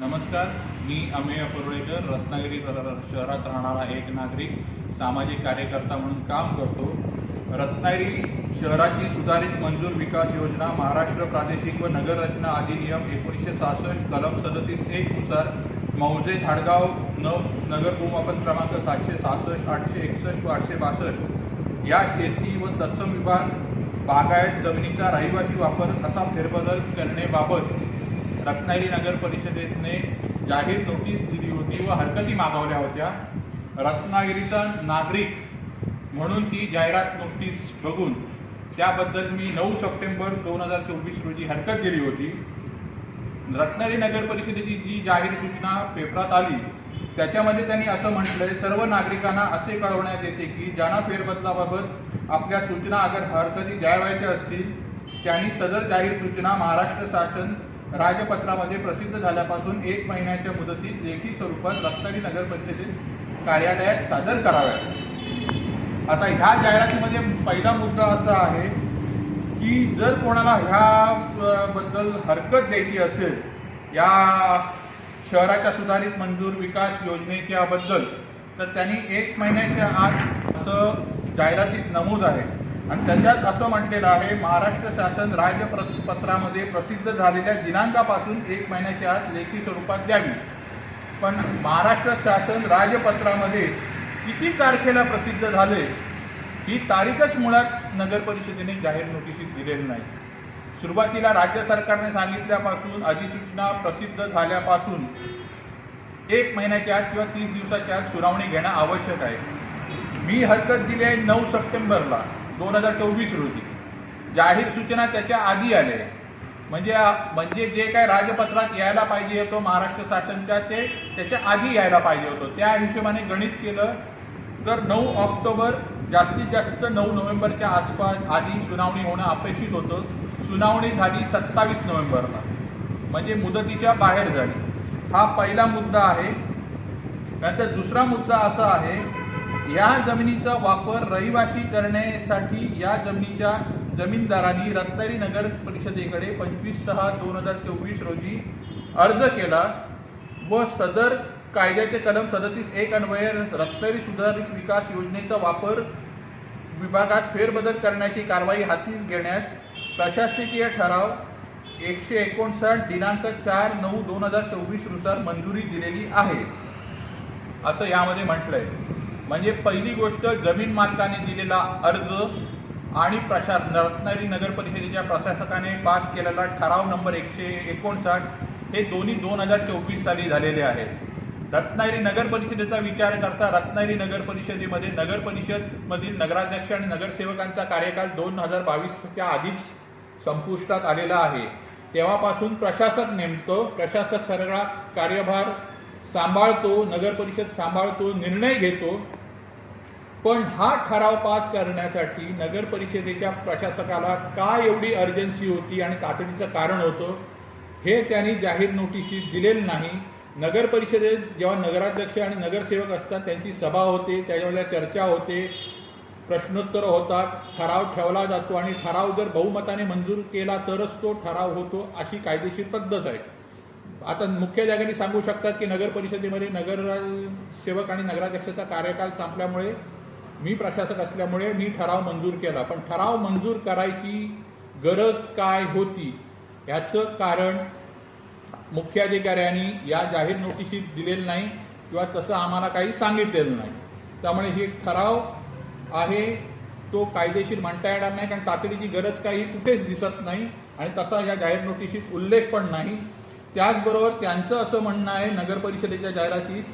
नमस्कार मी अमेय परुळेकर रत्नागिरी शहरात राहणारा एक नागरिक सामाजिक कार्यकर्ता म्हणून काम करतो. रत्नागिरी शहराची सुधारित मंजूर विकास योजना महाराष्ट्र प्रादेशिक व नगररचना अधिनियम एकोणीसशे सहासष्ट कलम सदतीस एकनुसार मौजे झाडगाव न नगर भूमापन क्रमांक सातशे सहासष्ट आठशे एकसष्ट व आठशे बासष्ट या शेती व तत्सम विभाग बागायत जमिनीचा रहिवासी वापर असा फेरबदल करण्याबाबत रत्नागिरी नगर परिषदेने जाहीर नोटीस दिली होती व हरकती मागवल्या होत्या. रत्नागिरीचा नागरिक म्हणून ती जाहिरात नोटीस बघून त्याबद्दल मी नऊ सप्टेंबर दोन हजार चोवीस रोजी हरकत दिली होती. रत्नागिरी नगर परिषदेची जी जाहीर सूचना पेपरात आली त्याच्यामध्ये त्यांनी असं म्हटलंय सर्व नागरिकांना असे कळवण्यात येते की ज्यांना फेरबदलाबाबत आपल्या सूचना अगर हरकती द्यावयाच्या असतील त्यांनी सदर जाहीर सूचना महाराष्ट्र शासन राजपत्रामध्ये प्रसिद्ध झाल्यापासून एक महिन्याच्या मुदतीत लेखी स्वरूपात रत्नागिरी नगर परिषदेत कार्यालयात सादर कराव्यात आता ह्या जाहिरातीमध्ये पहिला मुद्दा असा आहे की जर कोणाला ह्या बद्दल हरकत द्यायची असेल या शहराच्या सुधारित मंजूर विकास योजनेच्या बद्दल तर त्यांनी एक महिन्याच्या आत असं जाहिरातीत नमूद आहे. आणि त्याच्यात असं म्हटलेलं आहे महाराष्ट्र शासन राजपत्रामध्ये प्रसिद्ध झालेल्या दिनांकापासून एक महिन्याच्या आत लेखी स्वरूपात द्यावी. पण महाराष्ट्र शासन राजपत्रामध्ये किती तारखेला प्रसिद्ध झाले ही तारीखच मुळात नगर परिषदेने जाहीर नोटिसीत दिलेली नाही. सुरुवातीला राज्य सरकारने सांगितल्यापासून अधिसूचना प्रसिद्ध झाल्यापासून एक महिन्याच्या आत किंवा तीस दिवसाच्या आत सुनावणी घेणं आवश्यक आहे. मी हरकत दिली आहे नऊ सप्टेंबरला. दोन हजार चोवीस रोजी. जाहीर सूचना त्याच्या आधी आले म्हणजे म्हणजे जे काय राजपत्रात यायला पाहिजे होतं महाराष्ट्र शासनच्या ते त्याच्या आधी यायला पाहिजे होतं. त्या हिशोबाने गणित केलं तर नऊ ऑक्टोबर जास्तीत जास्त नऊ नोव्हेंबरच्या आसपास आधी सुनावणी होणं अपेक्षित होतं. सुनावणी झाली सत्तावीस नोव्हेंबरला. म्हणजे मुदतीच्या बाहेर झाली. हा पहिला मुद्दा आहे. नंतर दुसरा मुद्दा असा आहे या जमिनीचा वापर रहिवासी करण्यासाठी या जमिनीच्या जमीनदारांनी रत्नागिरी नगर परिषदेकडे पंचवीस सहा दोन हजार चोवीस रोजी अर्ज केला व सदर कायद्याचे कलम सदतीस एक अन्वये रत्नागिरी सुधारित विकास योजनेचा वापर विभागात फेरबदल करण्याची कारवाई हाती घेण्यास प्रशासकीय ठराव एकशे एकोणसाठ दिनांक चार नऊ दोन हजार चोवीसनुसार मंजुरी दिलेली आहे. असं यामध्ये म्हटलंय. म्हणजे पहिली गोष्ट जमीन मालकाने दिलेला अर्ज आणि प्रशा रत्नागिरी नगर परिषदेच्या प्रशासकाने पास केलेला ठराव नंबर एकशे एकोणसाठ हे दोन्ही दोन हजार चोवीस साली झालेले आहेत. रत्नागिरी नगर परिषदेचा विचार करता रत्नागिरी नगर परिषदेमध्ये नगर परिषदमधील नगराध्यक्ष आणि नगरसेवकांचा कार्यकाल दोन हजार बावीसच्या आधीच संपुष्टात आलेला आहे. तेव्हापासून प्रशासक नेमतो प्रशासक सगळा कार्यभार सांभाळतो नगर परिषद सांभाळतो निर्णय घेतो. पण हा ठराव पास करण्यासाठी नगर परिषदेच्या प्रशासकाला का एवढी अर्जन्सी होती आणि तातडीचं कारण होतं हे त्यांनी जाहीर नोटिशीत दिलेलं नाही. नगर परिषदेत जेव्हा नगराध्यक्ष आणि नगरसेवक असतात त्यांची सभा होते त्याच्यावेळेला चर्चा होते प्रश्नोत्तर होतात ठराव ठेवला जातो आणि ठराव जर बहुमताने मंजूर केला तरच तो ठराव होतो अशी कायदेशीर पद्धत आहे. आता मुख्य जागांनी सांगू शकतात की नगर परिषदेमध्ये नगर सेवक आणि नगराध्यक्षाचा कार्यकाल संपल्यामुळे मी प्रशासक असल्यामुळे मी ठराव मंजूर केला पण ठराव मंजूर करायची गरज काय होती? याचं कारण मुख्याधिकाऱ्यांनी या जाहीर नोटिशीत दिलेलं नाही किंवा तसं आम्हाला काही सांगितलेलं नाही. त्यामुळे हे ठराव आहे तो कायदेशीर म्हणता येणार नाही कारण तातडीची गरज काही कुठेच दिसत नाही आणि तसा या जाहीर नोटिशीत उल्लेख पण नाही. त्याचबरोबर त्यांचं असं म्हणणं आहे नगर परिषदेच्या जाहिरातीत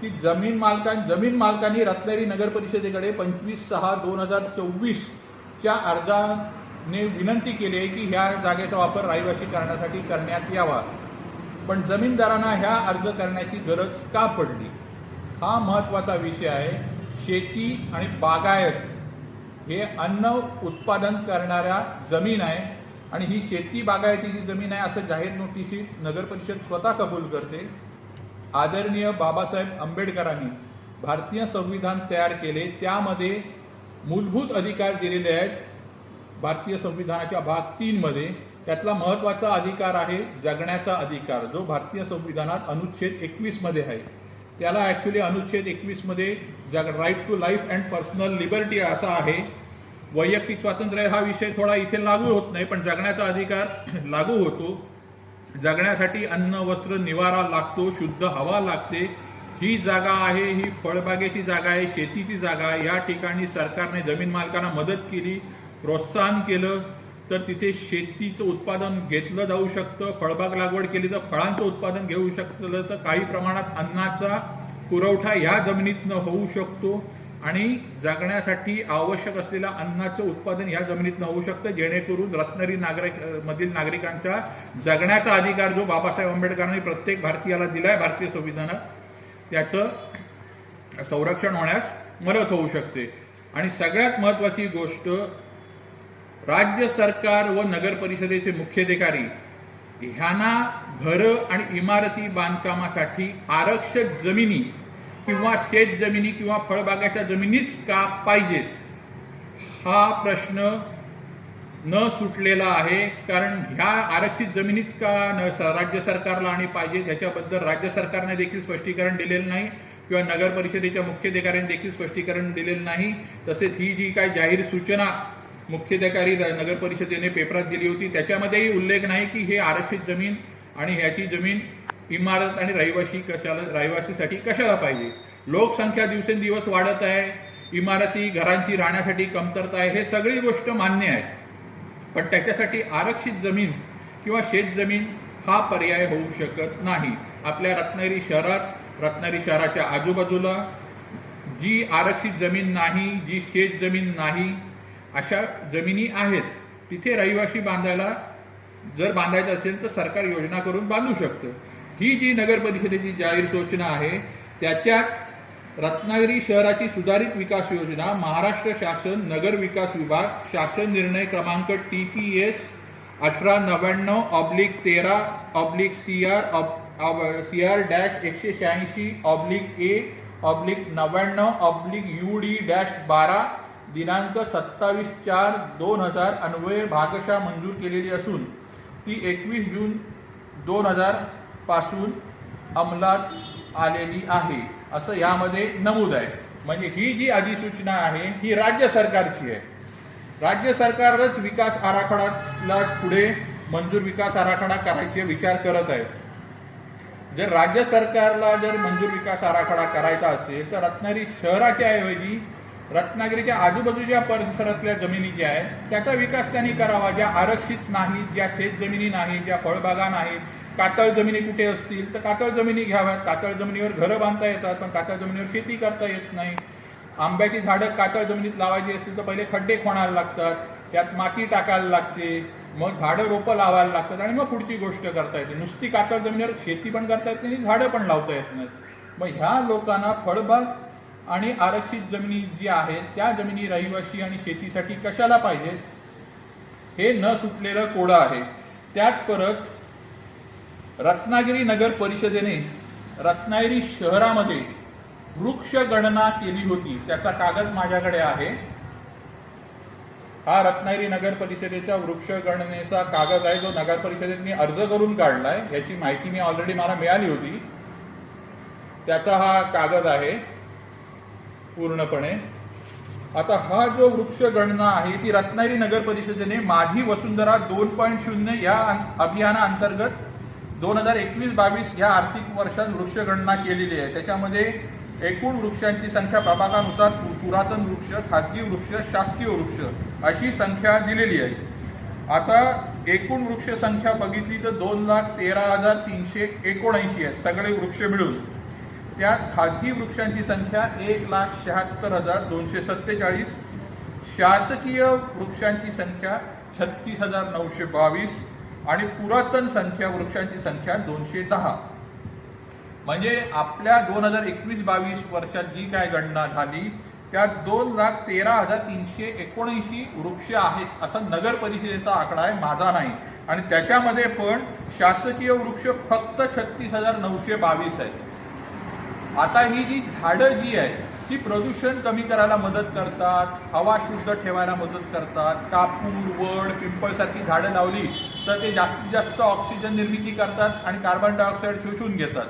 की जमीन मालकां जमीन मालकांनी रत्नागिरी नगर परिषदेकडे पंचवीस सहा दोन हजार चोवीसच्या अर्जाने विनंती केली आहे की ह्या जागेचा वापर रहिवासी करण्यासाठी करण्यात यावा. पण जमीनदारांना ह्या अर्ज करण्याची गरज का पडली? हा महत्त्वाचा विषय आहे. शेती आणि बागायत हे अन्न उत्पादन करणाऱ्या जमीन आहे आणि ही शेती बागायतीची जमीन आहे असं जाहीर नोटिशीत नगर परिषद स्वतः कबूल करते. आदरणीय बाबासाहेब आंबेडकरांनी भारतीय संविधान तयार केले. त्यामध्ये मूलभूत अधिकार दिलेले आहेत भारतीय संविधानाच्या भाग तीनमध्ये. त्यातला महत्त्वाचा अधिकार आहे जगण्याचा अधिकार जो भारतीय संविधानात अनुच्छेद एकवीसमध्ये आहे. त्याला ॲक्च्युली अनुच्छेद एकवीसमध्ये जग right to life and personal liberty असा आहे. वैयक्तिक स्वातंत्र्य हा विषय थोडा इथे लागू होत नाही पण जगण्याचा अधिकार लागू होतो. जगण्यासाठी अन्न वस्त्र निवारा लागतो शुद्ध हवा लागते. ही जागा आहे ही फळबागेची जागा आहे शेतीची जागा आहे. या ठिकाणी सरकारने जमीन मालकांना मदत केली प्रोत्साहन केलं तर तिथे शेतीचं उत्पादन घेतलं जाऊ शकतं फळबाग लागवड केली तर फळांचं उत्पादन घेऊ शकलं तर काही प्रमाणात अन्नाचा पुरवठा या जमिनीतनं होऊ शकतो. आणि जगण्यासाठी आवश्यक असलेल्या अन्नाचं उत्पादन या जमिनीतनं होऊ शकतं जेणेकरून रत्नागिरी नागरिक मधील नागरिकांचा जगण्याचा अधिकार जो बाबासाहेब आंबेडकरांनी प्रत्येक भारतीयाला दिलाय भारतीय संविधानात त्याचं संरक्षण होण्यास मदत होऊ शकते. आणि सगळ्यात महत्वाची गोष्ट राज्य सरकार व नगर परिषदेचे मुख्याधिकारी ह्यांना घरं आणि इमारती बांधकामासाठी आरक्षक जमिनी किंवा शेत जमिनी किंवा फळबागाच्या जमिनीच का पाहिजेत? हा प्रश्न न सुटलेला आहे. कारण ह्या आरक्षित जमिनीच का न राज्य सरकारला आणि पाहिजे? ह्याच्याबद्दल राज्य सरकारने देखील स्पष्टीकरण दिलेलं नाही. किंवा नगर परिषदेच्या मुख्याधिकाऱ्यांनी देखील स्पष्टीकरण दिलेलं नाही. तसेच ही जी काय जाहीर सूचना मुख्याधिकारी नगरपरिषदेने नगर परिषदेने पेपरात दिली होती त्याच्यामध्येही उल्लेख नाही की हे आरक्षित जमीन आणि ह्याची जमीन इमारत आणि रहिवाशी कशाला रहिवासीसाठी कशाला पाहिजे? लोकसंख्या दिवसेंदिवस वाढत आहे इमारती घरांची राहण्यासाठी कमतरता आहे हे सगळी गोष्ट मान्य आहे. पण त्याच्यासाठी आरक्षित जमीन किंवा शेतजमीन हा पर्याय होऊ शकत नाही. आपल्या रत्नागिरी शहरात रत्नागिरी शहराच्या आजूबाजूला जी आरक्षित जमीन नाही जी शेत जमीन नाही अशा जमिनी आहेत. तिथे रहिवाशी बांधायला जर बांधायचं असेल तर सरकार योजना करून बांधू शकतं. ही जी नगर परिषदेची जाहीर सूचना आहे त्याच्यात रत्नागिरी शहराची सुधारित विकास योजना महाराष्ट्र शासन नगर विकास विभाग शासन निर्णय क्रमांक टी पी एस अठरा नव्याण्णव ऑब्लिक तेरा oblique C R C R dash एकशे शहाऐंशी ऑब्लिक ए ऑब्लिक नव्याण्णव ऑब्लिक यू डी डॅश बारा दिनांक सत्तावीस चार दोन हजार अन्वये भागशा मंजूर केलेली असून ती एकवीस जून दोन हजार पासून अंमलात आलेली आहे. असं यामध्ये नमूद आहे. म्हणजे ही जी अधिसूचना आहे ही राज्य सरकारची आहे. राज्य सरकारच विकास आराखडाला पुढे मंजूर विकास आराखडा करायचे विचार करत आहे. जर राज्य सरकारला जर मंजूर विकास आराखडा करायचा असेल तर रत्नागिरी शहराच्या ऐवजी रत्नागिरीच्या आजूबाजूच्या परिसरातल्या जमिनी ज्या आहेत त्याचा विकास त्यांनी करावा. ज्या आरक्षित नाहीत ज्या शेत जमिनी नाहीत ज्या फळबागा नाहीत कातळ जमिनी कुठे असतील तर कातळ जमिनी घ्याव्यात. कातळ जमिनीवर घरं बांधता येतात पण कातळ जमिनीवर शेती करता येत नाही. आंब्याची झाडं कातळ जमिनीत लावायची असतील तर पहिले खड्डे खोणायला लागतात त्यात माती टाकायला लागते मग झाडं रोपं लावायला लागतात आणि मग पुढची गोष्ट करता येते. नुसती कातळ जमिनीवर शेती पण करता येत नाही आणि झाडं पण लावता येत नाहीत. मग ह्या लोकांना फळबाग आणि आरक्षित जमिनी जी आहेत त्या जमिनी रहिवासी आणि शेतीसाठी कशाला पाहिजेत? हे न सुटलेलं कोडं आहे. त्यात परत रत्नागिरी नगर परिषदेने रत्नागिरी शहरामध्ये वृक्ष गणना केली होती. त्याचा कागद माझ्याकडे आहे. हा रत्नागिरी नगर परिषदेचा वृक्ष गणनेचा कागद आहे जो नगर परिषदेने अर्ज करून काढलाय. याची माहिती मी ऑलरेडी मला मिळाली होती. त्याचा हा कागद आहे पूर्णपणे. आता हा जो वृक्ष गणना आहे ती रत्नागिरी नगर परिषदेने माझी वसुंधरा दोन पॉईंट शून्य या अभियाना अभियानाअंतर्गत दोन हजार एकवीस बावीस ह्या आर्थिक वर्षात वृक्षगणना केलेली आहे. त्याच्यामध्ये एकूण वृक्षांची संख्या प्रभागानुसार पु- पुरातन वृक्ष खाजगी वृक्ष शासकीय वृक्ष अशी संख्या दिलेली आहे. आता एकूण वृक्ष संख्या बघितली तर दोन लाख तेरा हजार तीनशे एकोणऐंशी आहेत सगळे वृक्ष मिळून. त्यात खाजगी वृक्षांची संख्या एक लाख शहात्तर हजार दोनशे सत्तेचाळीस शासकीय वृक्षांची संख्या छत्तीस हजार नऊशे बावीस आणि पुरातन संख्या वृक्षांची संख्या दोनशे दहा. म्हणजे आपल्या दोन हजार एकवीस बावीस वर्षात जी काय गणना झाली त्यात दोन लाख तेरा हजार तीनशे एकोणऐंशी वृक्ष आहेत असा नगर परिषदेचा आकडा आहे माझा नाही. आणि त्याच्यामध्ये पण शासकीय वृक्ष फक्त छत्तीस हजार नऊशे बावीस आहेत. आता ही जी झाडं जी आहे ती प्रदूषण कमी करायला मदत करतात हवा शुद्ध ठेवायला मदत करतात. कापूर वड पिंपळ सारखी झाडं लावली तर ते जास्तीत जास्त ऑक्सिजन निर्मिती करतात आणि कार्बन डायऑक्साईड शोषून घेतात.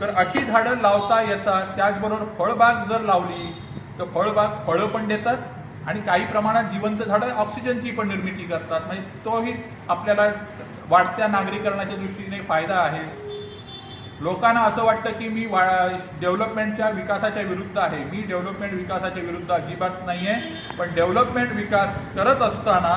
तर अशी झाडं लावता येतात. त्याचबरोबर फळबाग जर लावली तर फळबाग फळं पण देतात आणि काही प्रमाणात जिवंत झाडं ऑक्सिजनची पण निर्मिती करतात. म्हणजे तोही आपल्याला वाढत्या नागरीकरणाच्या दृष्टीने फायदा आहे. लोकांना असं वाटतं की मी वा डेव्हलपमेंटच्या विकासाच्या विरुद्ध आहे. मी डेव्हलपमेंट विकासाच्या विरुद्ध अजिबात नाही आहे पण डेव्हलपमेंट विकास करत असताना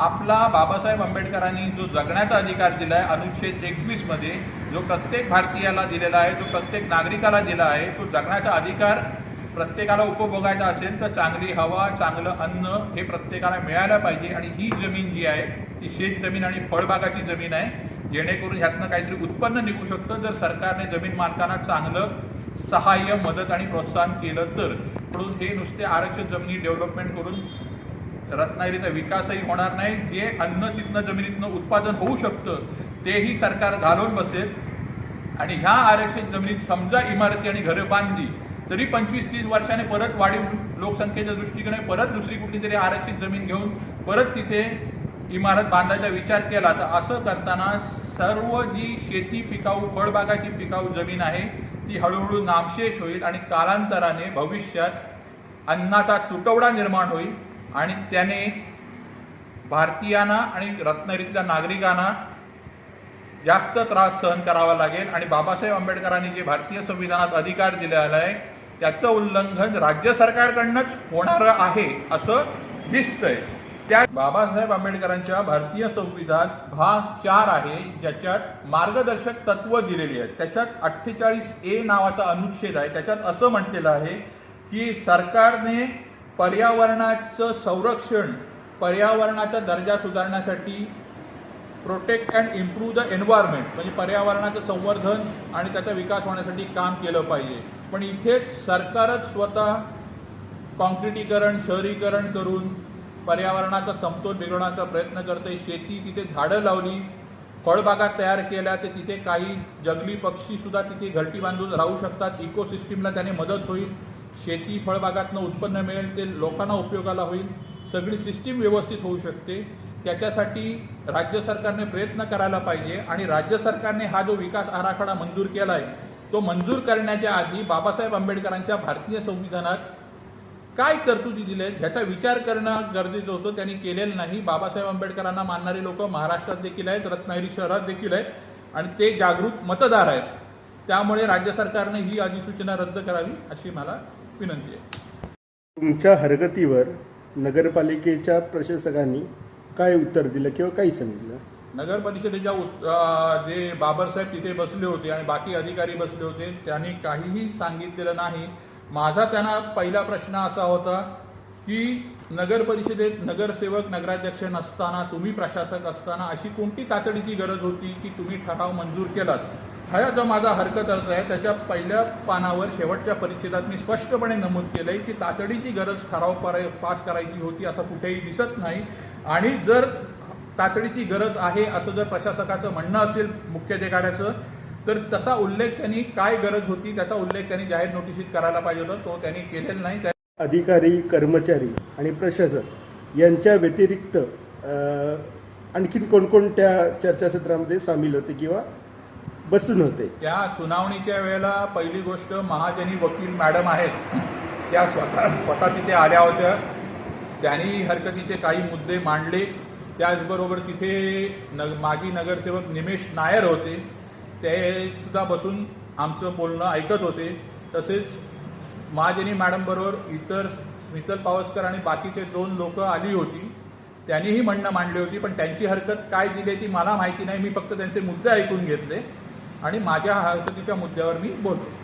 आपला बाबासाहेब आंबेडकरांनी जो जगण्याचा अधिकार दिला आहे अनुच्छेद एकवीसमध्ये जो प्रत्येक भारतीयाला दिलेला आहे जो प्रत्येक नागरिकाला दिला आहे तो जगण्याचा अधिकार प्रत्येकाला उपभोगायचा असेल तर चांगली हवा चांगलं अन्न हे प्रत्येकाला मिळायला पाहिजे. आणि ही जमीन जी आहे ती शेत जमीन आणि फळबागाची जमीन आहे. जेणेकरून ह्यातनं काहीतरी उत्पन्न निघू शकतं. जर सरकारने जमीन मालकांना चांगलं सहाय्य मदत आणि प्रोत्साहन केलं तर. म्हणून हे नुसते आरक्षित जमिनी डेव्हलपमेंट करून रत्नागिरीचा विकासही होणार नाही. जे अन्न तिथनं जमिनीतनं उत्पादन होऊ शकतं तेही सरकार घालून बसेल. आणि ह्या आरक्षित जमिनीत समजा इमारती आणि घरं बांधली तरी पंचवीस तीस वर्षाने परत वाढीव लोकसंख्येच्या दृष्टीकोने परत दुसरी कुठली तरी आरक्षित जमीन घेऊन परत तिथे इमारत बांधायचा विचार केला तर असं करताना सर्व जी शेती पिकाऊ फळबागाची पिकाऊ जमीन आहे ती हळूहळू नामशेष होईल आणि कालांतराने भविष्यात अन्नाचा तुटवडा निर्माण होईल. आणि त्याने भारतीयांना आणि रत्नागिरीतल्या नागरिकांना जास्त त्रास सहन करावा लागेल. आणि बाबासाहेब आंबेडकरांनी जे भारतीय संविधानात अधिकार दिलेला आहे त्याचं उल्लंघन राज्य सरकारकडनंच होणारं आहे असं दिसतंय. त्या बाबासाहेब आंबेडकरांच्या भारतीय संविधान भाग चार आहे ज्याच्यात मार्गदर्शक तत्व दिलेली आहेत. त्याच्यात अठ्ठेचाळीस ए नावाचा अनुच्छेद आहे. त्याच्यात असं म्हटलेलं आहे की सरकारने पर्यावरणाचं संरक्षण पर्यावरणाचा दर्जा सुधारण्यासाठी protect and improve the environment म्हणजे पर्यावरणाचं संवर्धन आणि त्याचा विकास होण्यासाठी काम केलं पाहिजे. पण इथेच सरकारच स्वतः कॉन्क्रिटीकरण शहरीकरण करून पर्यावरणाचा समतोल बिघडवण्याचा प्रयत्न करते शेती तिथे झाडं लावली फळबागा तयार केल्या तर तिथे काही जंगली पक्षीसुद्धा तिथे घरटी बांधून राहू शकतात. इकोसिस्टीमला त्याने मदत होईल. शेती फळबागातनं उत्पन्न मिळेल ते लोकांना उपयोगाला होईल. सगळी सिस्टीम व्यवस्थित होऊ शकते. त्याच्यासाठी राज्य सरकारने प्रयत्न करायला पाहिजे आणि राज्य सरकारने हा जो विकास आराखडा मंजूर केला आहे तो मंजूर करण्याच्या आधी बाबासाहेब आंबेडकरांच्या भारतीय संविधानात काय तरतुदी दिल्या आहेत ह्याचा विचार करणं गरजेचं होतं. त्यांनी केलेलं नाही. बाबासाहेब आंबेडकरांना मानणारे लोक महाराष्ट्रात देखील आहेत रत्नागिरी शहरात देखील आहेत आणि ते जागरूक मतदार आहेत. त्यामुळे राज्य सरकारने ही अधिसूचना रद्द करावी अशी मला विनंती आहे. तुमच्या हरकतीवर नगरपालिकेच्या प्रशासकांनी काय उत्तर दिलं किंवा काही सांगितलं? नगर परिषदेच्या उत- जे बाबरसाहेब तिथे बसले होते आणि बाकी अधिकारी बसले होते त्यांनी काहीही सांगितलेलं नाही. माझा त्यांना पहिला प्रश्न असा होता की नगर परिषदेत नगरसेवक नगराध्यक्ष नसताना तुम्ही प्रशासक असताना अशी कोणती तातडीची गरज होती की तुम्ही ठराव मंजूर केलात? हा जो माझा हरकत अर्ज आहे त्याच्या पहिल्या पानावर शेवटच्या परिच्छेदात मी स्पष्टपणे नमूद केलंय की तातडीची गरज ठराव कराय पास करायची होती असं कुठेही दिसत नाही. आणि जर तातडीची गरज आहे असं जर प्रशासकाचं म्हणणं असेल मुख्याधिकाऱ्याचं तर तसा उल्लेख त्यांनी काय गरज होती त्याचा उल्लेख त्यांनी जाहीर नोटिशीत करायला पाहिजे होता. तो त्यांनी केलेला नाही. त्या- अधिकारी कर्मचारी आणि प्रशासक यांच्या व्यतिरिक्त आणखीन कोणकोणत्या चर्चासत्रामध्ये सामील होते किंवा बसून होते त्या सुनावणीच्या वेळेला पहिली गोष्ट महाजनी वकील मॅडम आहेत. त्या स्वतः स्वतः तिथे आल्या होत्या. त्यांनी हरकतीचे काही मुद्दे मांडले. त्याचबरोबर तिथे न माजी नगरसेवक निमेश नायर होते. ते सुद्धा बसून आमचं बोलणं ऐकत होते. तसेच महाजनी मॅडमबरोबर इतर स्मितल पावसकर आणि बाकीचे दोन लोक आली होती. त्यांनीही म्हणणं मांडली होती पण त्यांची हरकत काय दिली ती मला माहिती नाही. मी फक्त त्यांचे मुद्दे ऐकून घेतले. आणि माझ्या हरकतीच्या मुद्द्यावर मी बोललो